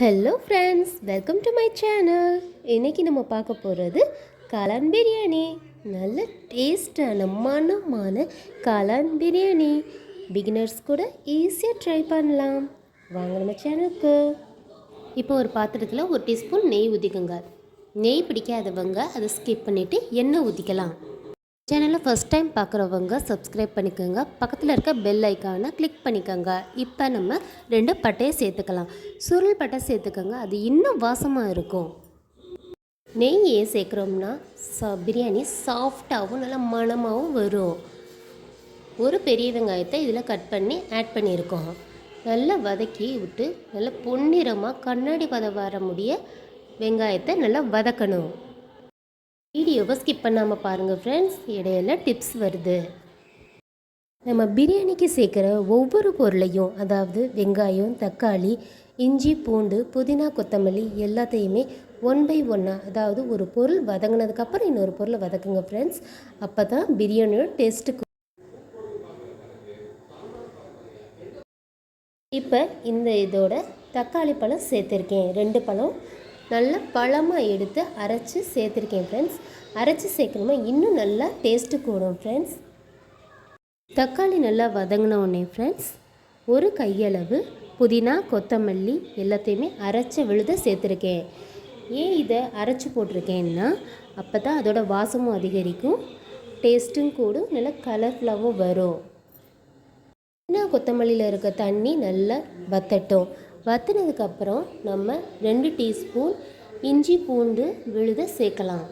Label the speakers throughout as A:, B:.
A: Hello friends welcome to my channel இன்றைக்கி நம்ம பார்க்க போகிறது காளான் பிரியாணி. நல்ல டேஸ்டான மனமான காளான் பிரியாணி. பிகினர்ஸ் கூட ஈஸியாக ட்ரை பண்ணலாம். வாங்க நம்ம சேனலுக்கு இப்போ ஒரு பாத்திரத்தில் ஒரு டீஸ்பூன் நெய் ஊதிக்குங்க நெய் பிடிக்காதவங்க அதை ஸ்கிப் பண்ணிவிட்டு எண்ணெய் ஊற்றிக்கலாம் சேனலை ஃபஸ்ட் டைம் பார்க்குறவங்க சப்ஸ்கிரைப் பண்ணிக்கோங்க. பக்கத்தில் இருக்க பெல் ஐக்கானை கிளிக் பண்ணிக்கோங்க. இப்போ நம்ம ரெண்டு பட்டையை சேர்த்துக்கலாம். சுருள் பட்டை சேர்த்துக்கோங்க. அது இன்னும் வாசமாக இருக்கும். நெய் ஏன் சேர்க்குறோம்னா சா பிரியாணி சாஃப்டாகவும் நல்லா மணமாகவும் வரும். ஒரு பெரிய வெங்காயத்தை இதில் கட் பண்ணி ஆட் பண்ணியிருக்கோம். நல்லா வதக்கி விட்டு நல்லா பொன்னிறமாக கண்ணாடி பதம் வர முடிய வெங்காயத்தை நல்லா வதக்கணும். வீடியோவை ஸ்கிப் பண்ணாமல் பாருங்கள் ஃப்ரெண்ட்ஸ் இடையில டிப்ஸ் வருது. நம்ம பிரியாணிக்கு சேர்க்குற ஒவ்வொரு பொருளையும் அதாவது வெங்காயம் தக்காளி இஞ்சி பூண்டு புதினா கொத்தமல்லி எல்லாத்தையுமே ஒன் பை ஒன்னாக அதாவது ஒரு பொருள் வதங்கினதுக்கப்புறம் இன்னொரு பொருளை வதக்குங்க ஃப்ரெண்ட்ஸ் அப்போ தான் பிரியாணியோட டேஸ்ட்டுக்கு இப்போ இந்த இதோட தக்காளி பழம் சேர்த்துருக்கேன். ரெண்டு பழம். நல்லா பழமாக எடுத்து அரைச்சி சேர்த்துருக்கேன் ஃப்ரெண்ட்ஸ் அரைச்சி சேர்க்கணுமா? இன்னும் நல்லா டேஸ்ட்டு கூடும் ஃப்ரெண்ட்ஸ் தக்காளி நல்லா வதங்கின உடனே ஃப்ரெண்ட்ஸ் ஒரு கையளவு புதினா கொத்தமல்லி எல்லாத்தையுமே அரைச்ச விழுத சேர்த்துருக்கேன். ஏன் இதை அரைச்சி போட்டிருக்கேன்னா அப்போ தான் அதோட வாசமும் அதிகரிக்கும் டேஸ்ட்டும் கூடும் நல்லா கலர்ஃபுல்லாகவும் வரும். புதினா கொத்தமல்லியில் இருக்க தண்ணி நல்லா வத்தட்டும். வத்தினதுக்கப்புறம் நம்ம ரெண்டு டீஸ்பூன் இஞ்சி பூண்டு விழுத சேர்க்கலாம்.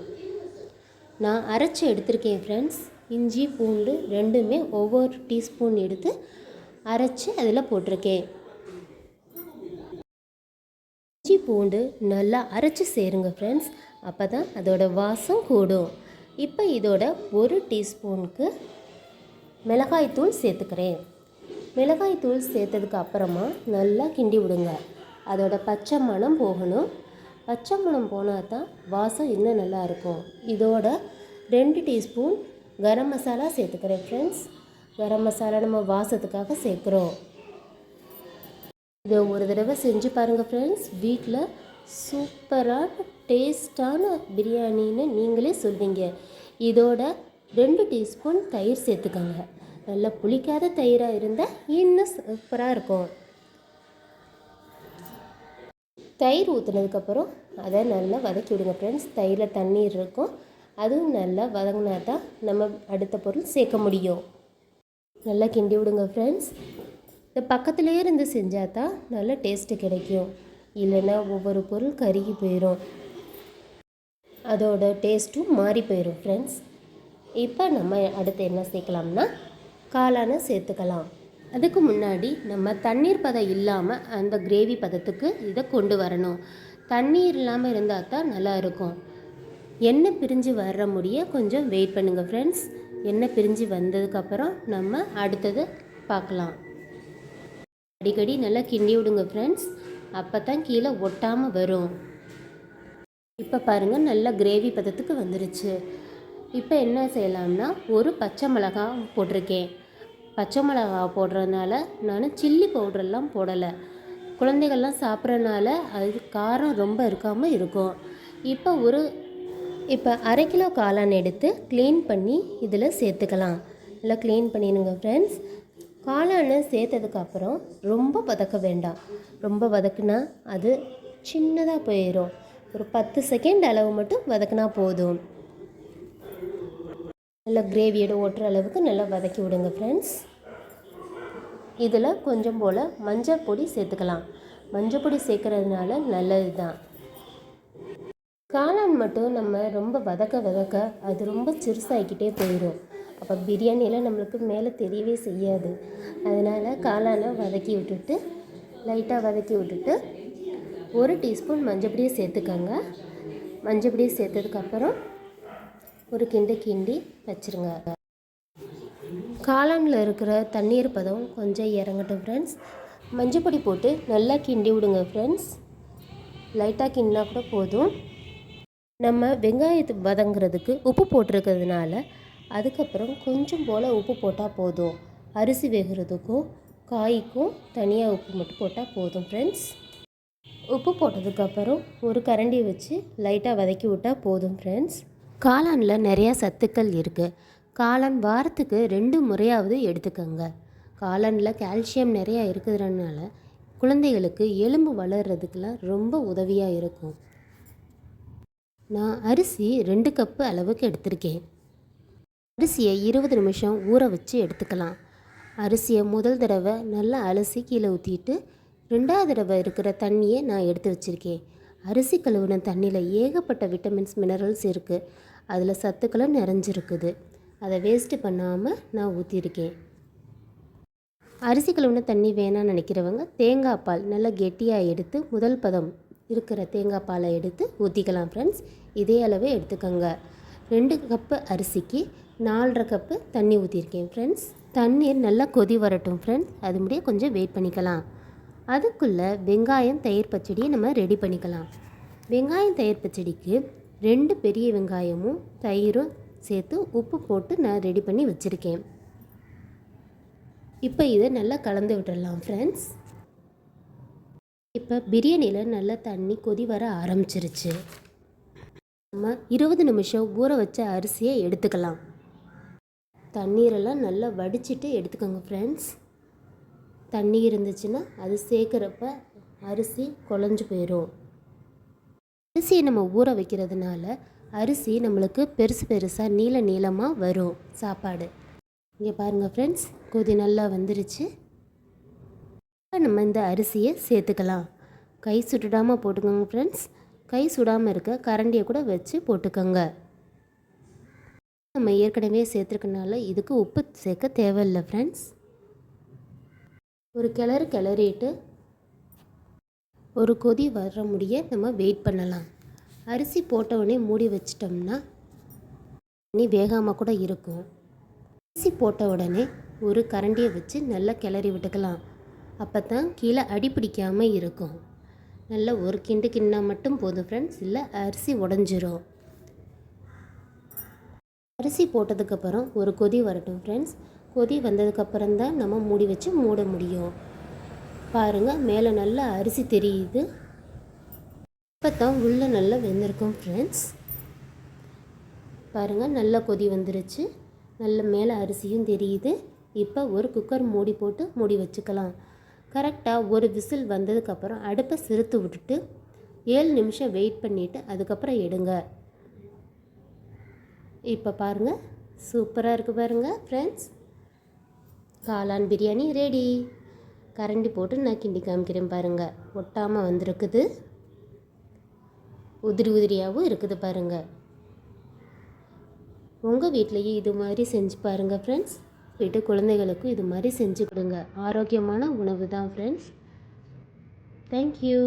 A: நான் அரைச்சி எடுத்திருக்கேன் ஃப்ரெண்ட்ஸ் இஞ்சி பூண்டு ரெண்டுமே ஒவ்வொரு டீஸ்பூன் எடுத்து அரைச்சி அதில் போட்டிருக்கேன். இஞ்சி பூண்டு நல்லா அரைச்சி சேருங்க ஃப்ரெண்ட்ஸ் அப்போ தான் அதோட வாசம் கூடும். இப்போ இதோட ஒரு டீஸ்பூனுக்கு மிளகாய்த்தூள் சேர்த்துக்கிறேன். மிளகாய் தூள் சேர்த்ததுக்கு அப்புறமா நல்லா கிண்டி விடுங்க. அதோட பச்சை மணம் போகணும். பச்சை மணம் போனால் தான் வாசம் இன்னும் நல்லா இருக்கும். இதோட ரெண்டு டீஸ்பூன் கரம் மசாலா சேர்த்துக்கிறேன் ஃப்ரெண்ட்ஸ் கரம் மசாலா நம்ம வாசத்துக்காக சேர்க்குறோம். இதை ஒரு தடவை செஞ்சு பாருங்கள் ஃப்ரெண்ட்ஸ் வீட்டில் சூப்பரான டேஸ்டான பிரியாணின்னு நீங்களே சொல்வீங்க. இதோட ரெண்டு டீஸ்பூன் தயிர் சேர்த்துக்கோங்க. நல்லா புளிக்காத தயிராக இருந்தால் இன்னும் சூப்பராக இருக்கும். தயிர் ஊற்றுனதுக்கப்புறம் அதை நல்லா வதக்கி விடுங்க ஃப்ரெண்ட்ஸ் தயிரில் தண்ணீர் இருக்கும். அதுவும் நல்லா வதங்கினா தான் நம்ம அடுத்த பொருள் சேர்க்க முடியும். நல்லா கிண்டி விடுங்க ஃப்ரெண்ட்ஸ் இந்த பக்கத்துலேயே இருந்து செஞ்சால் தான் நல்ல டேஸ்ட்டு கிடைக்கும். இல்லைன்னா ஒவ்வொரு பொருள் கருகி போயிடும் அதோட டேஸ்ட்டும் மாறி போயிடும் ஃப்ரெண்ட்ஸ் இப்போ நம்ம அடுத்து என்ன சேர்க்கலாம்னா காளானை சேர்த்துக்கலாம். அதுக்கு முன்னாடி நம்ம தண்ணீர் பதம் இல்லாமல் அந்த கிரேவி பதத்துக்கு இதை கொண்டு வரணும். தண்ணீர் இல்லாமல் இருந்தால் தான் நல்லா இருக்கும். எண்ணெய் பிரிஞ்சு வர்ற முடிய கொஞ்சம் வெயிட் பண்ணுங்கள் ஃப்ரெண்ட்ஸ் எண்ணெய் பிரிஞ்சு வந்ததுக்கப்புறம் நம்ம அடுத்தது பார்க்கலாம் அடிக்கடி நல்லா கிண்டி விடுங்க ஃப்ரெண்ட்ஸ் அப்போ தான் கீழே ஒட்டாமல் வரும். இப்போ பாருங்கள் நல்லா கிரேவி பதத்துக்கு வந்துருச்சு. இப்போ என்ன செய்யலாம்னா ஒரு பச்சை மிளகா போட்டிருக்கேன். பச்சை மிளகா போடுறதுனால நான் சில்லி பவுடர்லாம் போடலை. குழந்தைகள்லாம் சாப்பிட்றனால அது காரம் ரொம்ப இருக்காமல் இருக்கும். இப்போ ஒரு இப்போ அரை கிலோ காளான் எடுத்து க்ளீன் பண்ணி இதில் சேர்த்துக்கலாம். நல்லா க்ளீன் பண்ணிடுங்க ஃப்ரெண்ட்ஸ் காளானை சேர்த்ததுக்கப்புறம் ரொம்ப வதக்க வேண்டாம். ரொம்ப வதக்குனா அது சின்னதாக போயிடும். ஒரு பத்து செகண்ட் அளவு மட்டும் வதக்குனா போதும். நல்லா கிரேவியோட ஓட்டுற அளவுக்கு நல்லா வதக்கி விடுங்க ஃப்ரெண்ட்ஸ் இதில் கொஞ்சம் போல் மஞ்சள் பொடி சேர்த்துக்கலாம். மஞ்சள் பொடி சேர்க்குறதுனால நல்லது தான் காளான் மட்டும் நம்ம ரொம்ப வதக்க வதக்க அது ரொம்ப சிறுசாகிக்கிட்டே போயிடும் அப்போ பிரியாணியில் நம்மளுக்கு மேலே தெரியவே செய்யாது. அதனால் காளானை வதக்கி விட்டுட்டு லைட்டாக வதக்கி விட்டுட்டு ஒரு டீஸ்பூன் மஞ்சள் பொடியை சேர்த்துக்கோங்க. மஞ்சள் பொடியை சேர்த்ததுக்கப்புறம் ஒரு கிண்டு கிண்டி வச்சுருங்க. காளானில் இருக்கிற தண்ணீர் பதம் கொஞ்சம் இறங்கட்டும் ஃப்ரெண்ட்ஸ் மஞ்சப்பொடி போட்டு நல்லா கிண்டி விடுங்க ஃப்ரெண்ட்ஸ் லைட்டாக கிண்டினா கூட போதும். நம்ம வெங்காயத்து வதங்குறதுக்கு உப்பு போட்டிருக்கிறதுனால அதுக்கப்புறம் கொஞ்சம் போல் உப்பு போட்டால் போதும். அரிசி வேகிறதுக்கும் காய்க்கும் தனியாக உப்பு மட்டும் போட்டால் போதும் ஃப்ரெண்ட்ஸ் உப்பு போட்டதுக்கப்புறம் ஒரு கரண்டி வச்சு லைட்டாக வதக்கி விட்டால் போதும் ஃப்ரெண்ட்ஸ் காளானில் நிறையா சத்துக்கள் இருக்குது காளான் வாரத்துக்கு ரெண்டு முறையாவது எடுத்துக்கோங்க. காளானில் கால்சியம் நிறையா இருக்கிறதுனால குழந்தைகளுக்கு எலும்பு வளர்கிறதுக்கெலாம் ரொம்ப உதவியாக இருக்கும். நான் அரிசி ரெண்டு கப்பு அளவுக்கு எடுத்திருக்கேன். அரிசியை இருபது நிமிஷம் ஊற வச்சு எடுத்துக்கலாம். அரிசியை முதல் தடவை நல்லா அலசி கீழே ஊற்றிட்டு ரெண்டாவது தடவை இருக்கிற தண்ணியை நான் எடுத்து வச்சுருக்கேன். அரிசி கழுவுன தண்ணியில் ஏகப்பட்ட விட்டமின்ஸ் மினரல்ஸ் இருக்குது அதில் சத்துக்களும் நிறைஞ்சிருக்குது. அதை வேஸ்ட்டு பண்ணாமல் நான் ஊற்றிருக்கேன் அரிசி கழுவுன தண்ணி வேணாம்னு நினைக்கிறவங்க தேங்காய் பால் நல்லா கெட்டியாக எடுத்து முதல் பதம் இருக்கிற தேங்காய் பாலை எடுத்து ஊற்றிக்கலாம் ஃப்ரெண்ட்ஸ் இதே அளவே எடுத்துக்கோங்க. ரெண்டு கப்பு அரிசிக்கு நாலரை கப்பு தண்ணி ஊற்றிருக்கேன் ஃப்ரெண்ட்ஸ் தண்ணீர் நல்லா கொதி வரட்டும் ஃப்ரெண்ட்ஸ் அது முடிய கொஞ்சம் வெயிட் பண்ணிக்கலாம். அதுக்குள்ளே வெங்காயம் தயிர் பச்சடியை நம்ம ரெடி பண்ணிக்கலாம். வெங்காயம் தயிர் பச்சடிக்கு ரெண்டு பெரிய வெங்காயமும் தயிரும் சேர்த்து உப்பு போட்டு நான் ரெடி பண்ணி வச்சுருக்கேன். இப்போ இதை நல்லா கலந்து விட்டுடலாம் ஃப்ரெண்ட்ஸ் இப்போ பிரியாணியில் நல்லா தண்ணி கொதி வர ஆரம்பிச்சிருச்சு. நம்ம இருபது நிமிஷம் ஊற வச்ச அரிசியை எடுத்துக்கலாம். தண்ணீரெல்லாம் நல்லா வடிச்சிட்டு எடுத்துக்கோங்க ஃப்ரெண்ட்ஸ் தண்ணி இருந்துச்சுன்னா அது சேர்க்குறப்ப அரிசி குழஞ்சு போயிடும் அரிசியை நம்ம ஊற வைக்கிறதுனால அரிசி நம்மளுக்கு பெருசு பெருசாக நீள நீளமாக வரும் சாப்பாடு. இங்கே பாருங்கள் ஃப்ரெண்ட்ஸ் கொதி நல்லா வந்துருச்சு. நம்ம இந்த அரிசியை சேர்த்துக்கலாம். கை சுட்டுடாமல் போட்டுக்கோங்க ஃப்ரெண்ட்ஸ் கை சுடாமல் இருக்க கரண்டியை கூட வச்சு போட்டுக்கோங்க. நம்ம ஏற்கனவே சேர்த்துருக்கனால இதுக்கு உப்பு சேர்க்க தேவையில்லை ஃப்ரெண்ட்ஸ் ஒரு கிளறு கிளறிட்டு ஒரு கொதி வர முடிய நம்ம வெயிட் பண்ணலாம். அரிசி போட்ட உடனே மூடி வச்சிட்டோம்னா தண்ணி வேகாமல் கூட இருக்கும். அரிசி போட்ட உடனே ஒரு கரண்டியை வச்சு நல்லா கிளறி விட்டுக்கலாம். அப்போ தான் கீழே அடி பிடிக்காமல் இருக்கும். நல்லா ஒரு கிண்டு கிண்ணா மட்டும் போதும் ஃப்ரெண்ட்ஸ் இல்லை அரிசி உடஞ்சிரும். அரிசி போட்டதுக்கப்புறம் ஒரு கொதி வரட்டும் ஃப்ரெண்ட்ஸ் கொதி வந்ததுக்கப்புறம் தான் நம்ம மூடி வச்சு மூட முடியும். பாருங்கள் மேலே நல்லா அரிசி தெரியுது. இப்போ தான் உள்ளே நல்லா வெந்திருக்கும் ஃப்ரெண்ட்ஸ் பாருங்கள் நல்லா கொதி வந்துருச்சு. நல்ல மேலே அரிசியும் தெரியுது. இப்போ ஒரு குக்கர் மூடி போட்டு மூடி வச்சுக்கலாம். கரெக்டாக ஒரு விசில் வந்ததுக்கப்புறம் அடுப்பை சிறுத்து விட்டுட்டு ஏழு நிமிஷம் வெயிட் பண்ணிவிட்டு அதுக்கப்புறம் எடுங்க. இப்போ பாருங்கள் சூப்பராக இருக்குது பாருங்கள் ஃப்ரெண்ட்ஸ் காளான் பிரியாணி ரெடி கரண்டி போட்டு நான் கிண்டி காமிக்கிறேன் பாருங்கள் ஒட்டாமல் வந்திருக்குது. உதிரி உதிரியாகவும் இருக்குது பாருங்கள் உங்கள் வீட்லேயும் இது மாதிரி செஞ்சு பாருங்கள் ஃப்ரெண்ட்ஸ் வீட்டு குழந்தைகளுக்கும் இது மாதிரி செஞ்சு கொடுங்க. ஆரோக்கியமான உணவு தான் ஃப்ரெண்ட்ஸ் தேங்க்யூ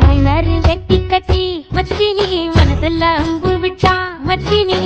B: மலர் வெட்டி கட்டி. மச்சினி மனசுல அம்பு விட்டா மச்சினி